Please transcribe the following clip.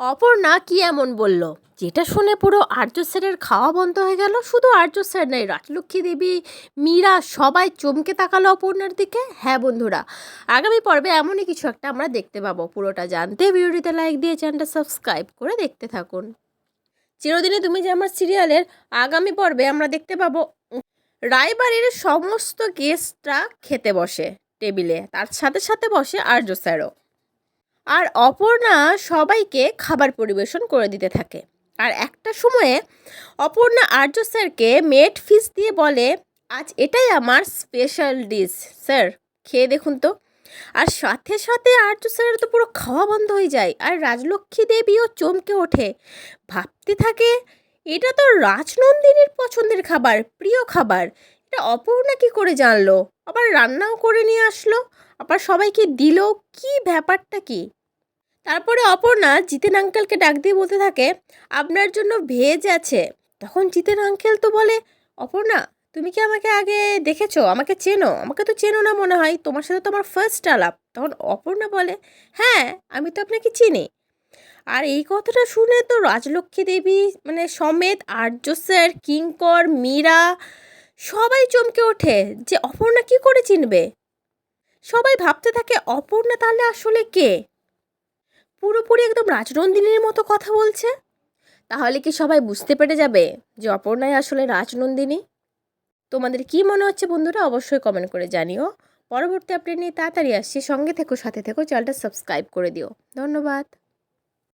অপর্ণা কি এমন বলল? যেটা শুনে পুরো আর্য স্যারের খাওয়া বন্ধ হয়ে গেল। শুধু আর্য স্যার নেই রাজলক্ষ্মী দেবী, মীরা সবাই চমকে তাকালো অপর্ণার দিকে। হ্যাঁ বন্ধুরা, আগামী পর্বে এমনই কিছু একটা আমরা দেখতে পাবো। পুরোটা জানতে ভিডিওটিতে লাইক দিয়ে চ্যানেলটা সাবস্ক্রাইব করে দেখতে থাকুন। চিরদিনে তুমি যে আমার সিরিয়ালের আগামী পর্বে আমরা দেখতে পাবো, রায়বাড়ির সমস্ত গেস্টরা খেতে বসে টেবিলে। তার সাথে সাথে বসে আর্য স্যারও। আর অপর্ণা সবাইকে খাবার পরিবেশন করে দিতে থাকে। আর একটা সময়ে অপর্ণা আর্য স্যারকে মেড ফিস দিয়ে বলে, আজ এটাই আমার স্পেশাল ডিশ স্যার খেয়ে দেখুন তো। আর সাথে সাথে আর্য স্যারের তো পুরো খাওয়া বন্ধ হয়ে যায় আর রাজলক্ষ্মী দেবীও চমকে ওঠে। ভাবতে থাকে, এটা তো রাজনন্দিনীর পছন্দের খাবার, প্রিয় খাবার। এটা অপর্ণা কি করে জানলো? আবার রান্নাও করে নিয়ে আসলো। আবার সবাইকে দিল, কি ব্যাপারটা কি? তারপরে অপর্ণা জিতেন আঙ্কেলকে ডাক দিয়ে বলতে থাকে, আপনার জন্য ভেজ আছে। তখন জিতেন আঙ্কেল তো বলে, অপর্ণা, তুমি কি আমাকে আগে দেখেছ? আমাকে চেনো? আমাকে তো চেনো না মনে হয়। তোমার সাথে তো আমার ফার্স্ট আলাপ। তখন অপর্ণা বলে হ্যাঁ আমি তো আপনাকে চিনি। আর এই কথাটা শুনে তো রাজলক্ষ্মী দেবী মানে সমেত আর্য স্যার, কিঙ্কর, মীরা, সবাই চমকে ওঠে যে অপর্ণা কি করে চিনবে? সবাই ভাবতে থাকে, অপর্ণা তাহলে আসলে কে? পুরোপুরি একদম রাজনন্দিনীর মতো কথা বলছে? তাহলে কি সবাই বুঝতে পেরে যাবে যে অপর্ণায় আসলে রাজনন্দিনী? তোমাদের কি মনে হচ্ছে বন্ধুরা অবশ্যই কমেন্ট করে জানিও। পরবর্তী আপডেট নিয়ে তাড়াতাড়ি আসছি। সঙ্গে থেকো, সাথে থেকো চ্যানেলটা সাবস্ক্রাইব করে দিও। ধন্যবাদ।